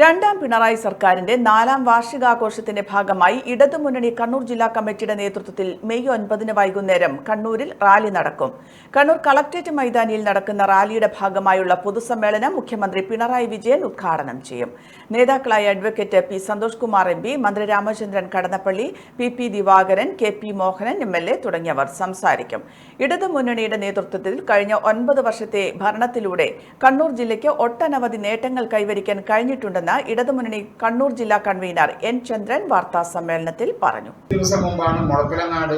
രണ്ടാം പിണറായി സർക്കാരിന്റെ നാലാം വാർഷികാഘോഷത്തിന്റെ ഭാഗമായി ഇടതുമുന്നണി കണ്ണൂർ ജില്ലാ കമ്മിറ്റിയുടെ നേതൃത്വത്തിൽ മെയ് ഒൻപതിന് വൈകുന്നേരം കണ്ണൂരിൽ റാലി നടക്കും. കണ്ണൂർ കളക്ടറേറ്റ് മൈതാനിയിൽ നടക്കുന്ന റാലിയുടെ ഭാഗമായുള്ള പൊതുസമ്മേളനം മുഖ്യമന്ത്രി പിണറായി വിജയൻ ഉദ്ഘാടനം ചെയ്യും. നേതാക്കളായ advocate P Santhosh Kumar M P മന്ത്രി Ramachandran Kadannappalli P P Divakaran K P Mohanan M L A തുടങ്ങിയവർ സംസാരിക്കും. ഇടതുമുന്നണിയുടെ നേതൃത്വത്തിൽ കഴിഞ്ഞ ഒൻപത് വർഷത്തെ ഭരണത്തിലൂടെ കണ്ണൂർ ജില്ലയ്ക്ക് ഒട്ടനവധി നേട്ടങ്ങൾ കൈവരിക്കാൻ കഴിഞ്ഞിട്ടുണ്ടെന്ന് ഇടതുമുന്നണി കണ്ണൂർ ജില്ലാ കൺവീനർ എൻ ചന്ദ്രൻ വാർത്താ സമ്മേളനത്തിൽ പറഞ്ഞു. ദിവസം മുമ്പാണ് മുളപ്പിലനാട്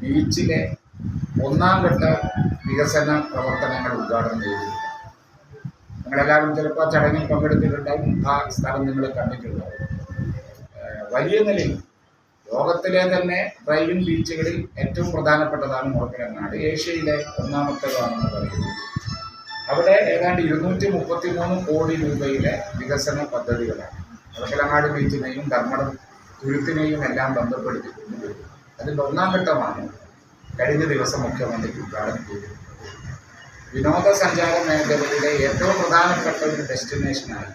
ബീച്ചിലെ ഒന്നാം ഘട്ട വികസന പ്രവർത്തനങ്ങൾ ഉദ്ഘാടനം ചെയ്തത് നിങ്ങളെല്ലാവരും ചിലപ്പോൾ ചടങ്ങിൽ പങ്കെടുത്തിട്ടുണ്ടാവും. ആ സ്ഥലം നിങ്ങൾ കണ്ടിട്ടുണ്ടാവും. വലിയ നിലയിൽ ലോകത്തിലെ തന്നെ ഡ്രൈവിംഗ് ബീച്ചുകളിൽ ഏറ്റവും പ്രധാനപ്പെട്ടതാണ് മുളപ്പിലങ്ങാട്. ഏഷ്യയിലെ ഒന്നാമത്തേതാണെന്ന് പറയുന്നത് അവിടെ ഏതാണ്ട് ഇരുന്നൂറ്റി മുപ്പത്തി മൂന്ന് കോടി രൂപയിലെ വികസന പദ്ധതികളാണ്. അവശലങ്ങാട് ബീച്ചിനെയും ധർമ്മടം തുരുത്തിനെയും എല്ലാം ബന്ധപ്പെടുത്തിക്കൊണ്ട് അതിൽ ഒന്നാം ഘട്ടമാണ് കഴിഞ്ഞ ദിവസം മുഖ്യമന്ത്രി ഉദ്ഘാടനം ചെയ്തത്. വിനോദസഞ്ചാര മേഖലയിലെ ഏറ്റവും പ്രധാനപ്പെട്ട ഒരു ഡെസ്റ്റിനേഷനായി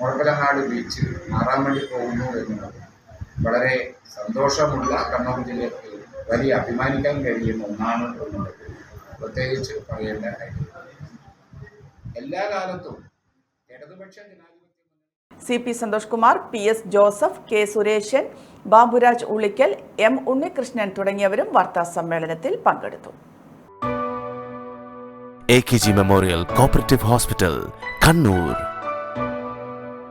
മുഴപ്പിലങ്ങാട് ബീച്ച് മാറാൻ വേണ്ടി പോകുന്നു എന്നുള്ളത് വളരെ സന്തോഷമുള്ള കണ്ണൂർ ജില്ലയ്ക്ക് വലിയ അഭിമാനിക്കാൻ കഴിയുന്ന ഒന്നാണ് എന്നുള്ളത് പ്രത്യേകിച്ച് പറയേണ്ട കാര്യം. എല്ലാ കാലത്തും ഇടതുപക്ഷ ജനാധിപത്യ C P Santhosh Kumar P S Joseph K Sureshan Baburaj Ulikkal M Unnikrishnan തുടങ്ങിയവരും വാർത്താ സമ്മേളനത്തിൽ പങ്കെടുത്തു. A K G memorial cooperative hospital Kannur